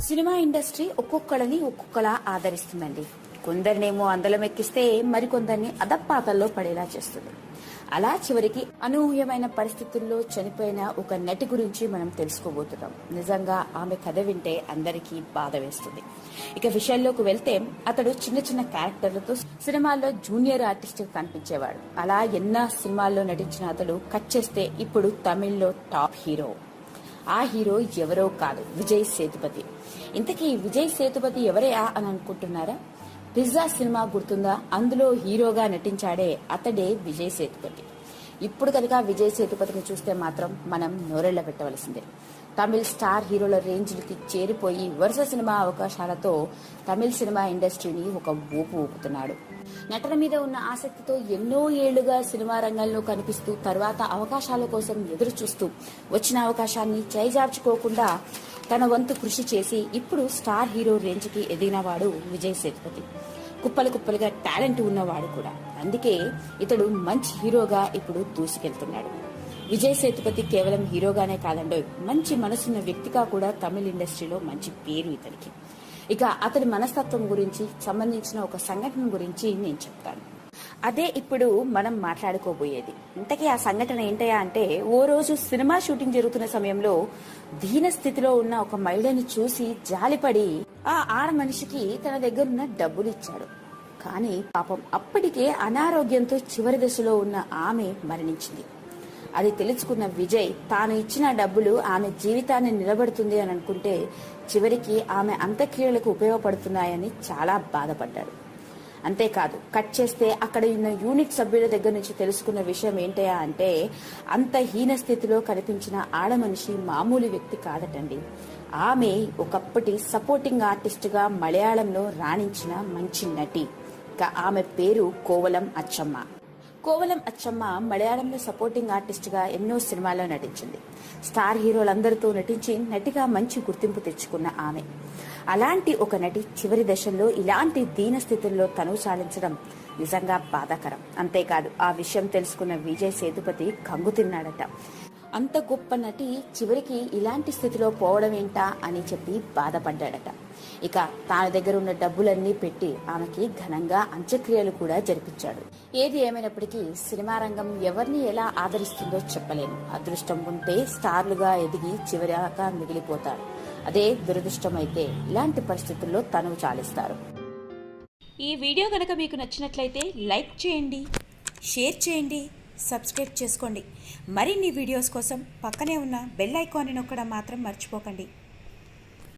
Cinema industry ఒక్కొక్కళ్ళని ఒక్కొక్కలా ఆదరిస్తుందండి. కొందరినేమో అందలం ఎక్కిస్తే మరికొందరిని అదప్పాతల్లో పడేలా చేస్తుంది. అలా చివరికి అనూహ్యమైన పరిస్థితుల్లో చనిపోయిన ఒక నటి గురించి మనం తెలుసుకోబోతున్నాం. నిజంగా ఆమె కథ వింటే అందరికీ బాధ వేస్తుంది. ఇక విషయాల్లోకి వెళ్తే అతడు చిన్న చిన్న క్యారెక్టర్లతో సినిమాల్లో జూనియర్ ఆర్టిస్ట్ కనిపించేవాడు. అలా ఎన్నో సినిమాల్లో నటించిన అతడు కట్ చేస్తే ఇప్పుడు తమిళ్ళో టాప్ హీరో. ఆ హీరో ఎవరో కాదు విజయ్ సేతుపతి. ఇంతకీ విజయ్ సేతుపతి ఎవరయా అని అనుకుంటున్నారా? పిజ్జా సినిమా గుర్తుందా? అందులో హీరోగా నటించాడే అతడే విజయ్ సేతుపతి. ఇప్పుడు కనుక విజయ్ సేతుపతిని చూస్తే మాత్రం మనం నోరెళ్ళ పెట్టవలసిందే. తమిళ్ స్టార్ హీరోల రేంజ్కి చేరిపోయి వరుస సినిమా అవకాశాలతో తమిళ్ సినిమా ఇండస్ట్రీని ఒక ఊపు ఊపుతున్నాడు. నటన మీద ఉన్న ఆసక్తితో ఎన్నో ఏళ్ళుగా సినిమా రంగంలో కనిపిస్తూ తర్వాత అవకాశాల కోసం ఎదురు చూస్తూ వచ్చిన అవకాశాన్ని చేజార్చుకోకుండా తన వంతు కృషి చేసి ఇప్పుడు స్టార్ హీరో రేంజ్కి ఎదిగినవాడు విజయ్ సేతుపతి. కుప్పలు కుప్పలుగా టాలెంట్ ఉన్నవాడు కూడా. అందుకే ఇతడు మంచి హీరోగా ఇప్పుడు దూసుకెళ్తున్నాడు. విజయ్ సేతుపతి కేవలం హీరోగానే కాదండో మంచి మనసున్న వ్యక్తిగా కూడా తమిళ ఇండస్ట్రీలో మంచి పేరు ఇతనికి. ఇక అతడి మనస్తత్వం గురించి సంబంధించిన ఒక సంఘటన గురించి నేను చెప్తాను. అదే ఇప్పుడు మనం మాట్లాడుకోబోయేది. ఇంతకీ ఆ సంఘటన ఏంటయా అంటే ఓ రోజు సినిమా షూటింగ్ జరుగుతున్న సమయంలో దీన స్థితిలో ఉన్న ఒక మహిళని చూసి జాలిపడి ఆ ఆడ మనిషికి తన దగ్గరున్న డబ్బులు ఇచ్చాడు కానీ పాపం అప్పటికే అనారోగ్యంతో చివరి దశలో ఉన్న ఆమె మరణించింది. అది తెలుసుకున్న విజయ్ తాను ఇచ్చిన డబ్బులు ఆమె జీవితాన్ని నిలబడుతుంది అని అనుకుంటే చివరికి ఆమె అంత్యక్రియలకు ఉపయోగపడుతున్నాయని చాలా బాధపడ్డాడు. అంతేకాదు కట్ చేస్తే అక్కడ ఉన్న యూనిట్ సభ్యుల దగ్గర నుంచి తెలుసుకున్న విషయం ఏంటయా అంటే అంత హీన స్థితిలో కనిపించిన ఆడ మనిషి మామూలు వ్యక్తి కాదటండి. ఆమె ఒకప్పటి సపోర్టింగ్ ఆర్టిస్టుగా మలయాళంలో రాణించిన మంచి నటి. ఇక ఆమె పేరు కోవలం అచ్చమ్మ. కోవలం అచ్చమ్మ మలయాళంలో సపోర్టింగ్ ఆర్టిస్ట్గా ఎన్నో సినిమాల్లో నటించింది. స్టార్ హీరోలందరితో నటించి నటిగా మంచి గుర్తింపు తెచ్చుకున్న ఆమె. అలాంటి ఒక నటి చివరి దశల్లో ఇలాంటి దీన స్థితుల్లో తనువు చాలించడం నిజంగా బాధాకరం. అంతేకాదు ఆ విషయం తెలుసుకున్న విజయ్ సేతుపతి కంగు తిన్నాడట. అంత గొప్ప నటి చివరికి ఇలాంటి స్థితిలో పోవడం ఏంటా అని చెప్పి బాధపడ్డాడట. ఇక తన దగ్గర ఉన్న డబ్బులన్నీ పెట్టి ఆమెకి ఘనంగా అంత్యక్రియలు కూడా జరిపించాడు. ఏది ఏమైనప్పటికీ సినిమా రంగం ఎవరిని ఎలా ఆదరిస్తుందో చెప్పలేను అదృష్టం ఉంటే స్టార్లుగా ఎదిగి చివరిగా మిగిలిపోతారు అదే దురదృష్టమైతే ఇలాంటి పరిస్థితుల్లో తనువు చాలిస్తారు. ఈ వీడియో కనుక మీకు నచ్చినట్లయితే లైక్ చేయండి షేర్ చేయండి సబ్స్క్రైబ్ చేసుకోండి. మరిన్ని వీడియోస్ కోసం పక్కనే ఉన్న బెల్ ఐకాన్ని నొక్కడం మాత్రం మర్చిపోకండి.